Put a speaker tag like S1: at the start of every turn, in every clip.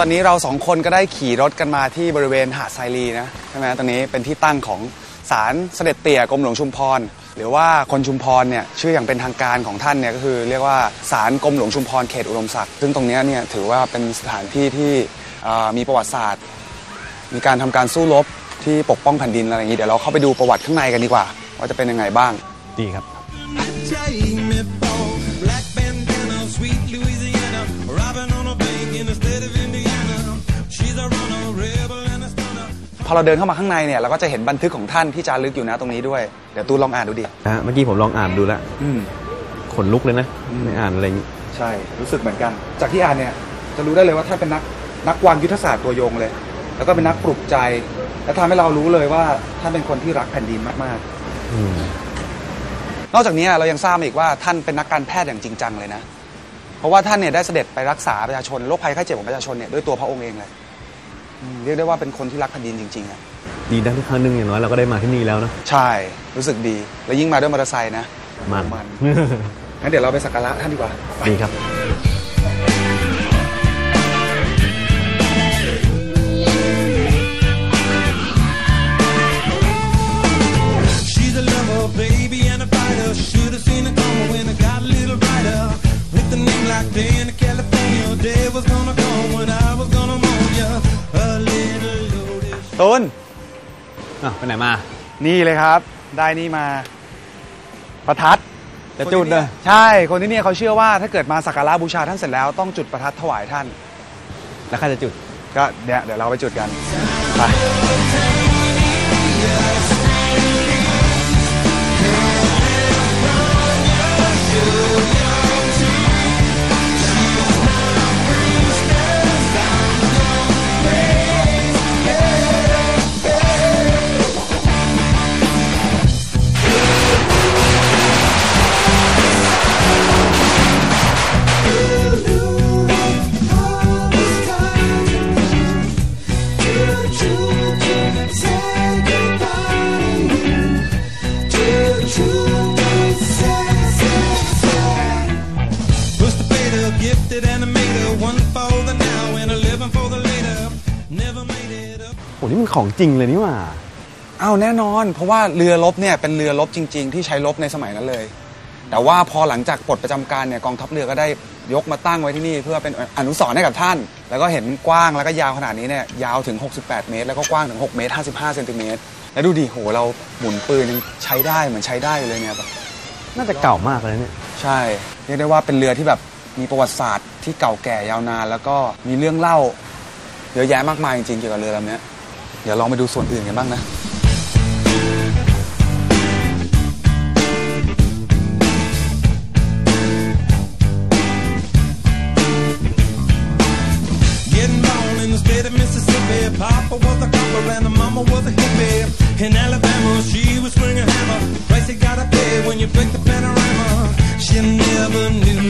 S1: ตอนนี้เราสองคนก็ได้ขี่รถกันมาที่บริเวณหาดไซรีนะใช่ไหมตอนนี้เป็นที่ตั้งของศาลเสด็จเตี่ยกรมหลวงชุมพร หรือว่าคนชุมพรเนี่ยชื่ออย่างเป็นทางการของท่านเนี่ยก็คือเรียกว่าศาลกรมหลวงชุมพรเขตอุดมศักดิ์ซึ่งตรงนี้เนี่ยถือว่าเป็นสถานที่ที่มีประวัติศาสตร์ มีการทำการสู้รบที่ปกป้องแผ่นดินอะไรอย่างนี้เดี๋ยวเราเข้าไปดูประวัติข้างในกันดีกว่า ว่าจะเป็นยังไงบ้าง
S2: ดีครับ
S1: พอเราเดินเข้ามาข้างในเนี่ยเราก็จะเห็นบันทึกของท่านที่จารึกอยู่นะตรงนี้ด้วย เดี๋ยวตูนลองอ่านดูดิ
S2: นะฮะเมื่อกี้ผมลองอ่านดูแล้ว
S1: อืม
S2: ขนลุกเลยนะไม่อ่านอะไรอย่างงี้
S1: ใช่ รู้สึกเหมือนกัน จากที่อ่านเนี่ย จะรู้ได้เลยว่าท่านเป็นนักนักวางยุทธศาสตร์ตัวยงเลย แล้วก็เป็นนักปลุกใจ และทำให้เรารู้เลยว่าท่านเป็นคนที่รักแผ่นดินมาก
S2: อืม
S1: ๆ นอกจากนี้เรายังทราบมาอีกว่าท่านเป็นนักการแพทย์อย่างจริงจังเลยนะ เพราะว่าท่านเนี่ยได้เสด็จไปรักษาประชาชนโรคภัยไข้เจ็บของประชาชนเนี่ยด้วยตัวพระองค์เองเลยอืม เรียกได้ว่าเป็นคนที่รักแผ่นดินจริงๆอะ
S2: ดีนะที่ครั้งหนึงอย่างน้อยเราก็ได้มาที่นี่แล้วนะ
S1: ใช่รู้สึกดี แล้วยิ่งมาด้วยมอเตอร์ไซค์นะ
S2: มัน
S1: มันงั้นเดี๋ยวเราไปสักการะท่านดีกว่า
S2: ดีครับ
S1: ตูน
S2: อะไปไหนมา
S1: นี่เลยครับ ได้นี่มาประทัด
S2: จะจุดเลย
S1: ใช่ คนที่เนี่ยเขาเชื่อว่าถ้าเกิดมาสักการะบูชาท่านเสร็จแล้วต้องจุดประทัดถวายท่าน
S2: แล้วใครจะจุด
S1: ก็เดี๋ยวเดี๋ยวเราไปจุดกันไป
S2: โอ้นี่มันของจริงเลยนี่หว่า
S1: อ้าวแน่นอน เพราะว่าเรือรบเนี่ยเป็นเรือรบจริง ๆ ที่ใช้รบในสมัยนั้นเลย แต่ว่าพอหลังจากปลดประจำการเนี่ยกองทัพเรือก็ได้ยกมาตั้งไว้ที่นี่ เพื่อเป็นอนุสรณ์ให้กับท่าน แล้วก็เห็นกว้างแล้วก็ยาวขนาดนี้เนี่ยยาวถึง 68 เมตร แล้วก็กว้างถึง6เมตร55เซนติเมตรแล้วดูดิโหเราหมุนปืนยังใช้ได้เหมือนใช้ได้อยู่เลยเนี่ยแบบ
S2: น่าจะเก่ามากเลยเนี่ย
S1: ใช่เรียกได้ว่าเป็นเรือที่แบบมีประวัติศาสตร์ที่เก่าแก่ยาวนาน แล้วก็มีเรื่องเล่าเยอะแยะมากมายจริงๆเกี่ยวกับเรือลำเนี้ยเดี๋ยวลองไปดูส่วนอื่นกันบ้างนะ
S3: Getting born in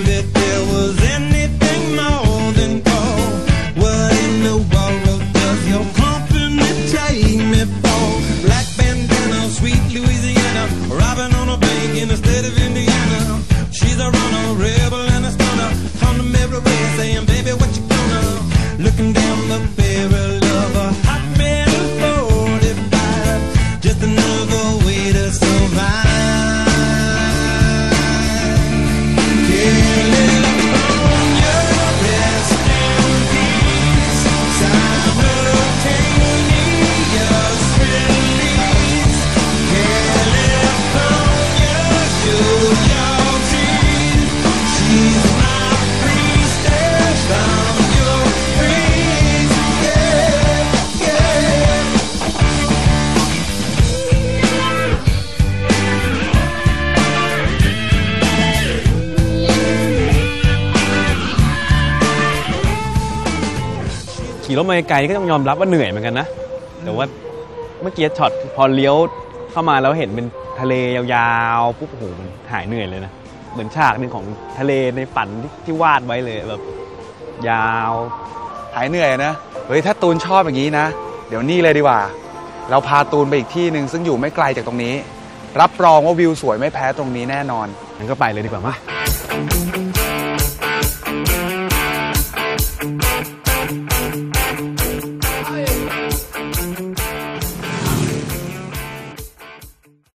S2: ขี่รถมาไกลก็ต้องยอมรับว่าเหนื่อยเหมือนกันนะ แต่ว่าเมื่อกี้ช็อตพอเลี้ยวเข้ามาแล้วเห็นเป็น ทะเลยาวๆปุ๊บโอ้โหมันหายเหนื่อยเลยนะ เหมือนฉากหนึ่งของทะเลในฝันที่ที่วาดไว้เลยแบบยาว
S1: หายเหนื่อยนะเฮ้ยถ้าตูนชอบอย่างนี้นะ เดี๋ยวนี่เลยดีกว่า เราพาตูนไปอีกที่หนึ่งซึ่งอยู่ไม่ไกลจากตรงนี้ รับรองว่าวิวสวยไม่แพ้ตรงนี้แน่นอน
S2: งั้นก็ไปเลยดีกว่ามา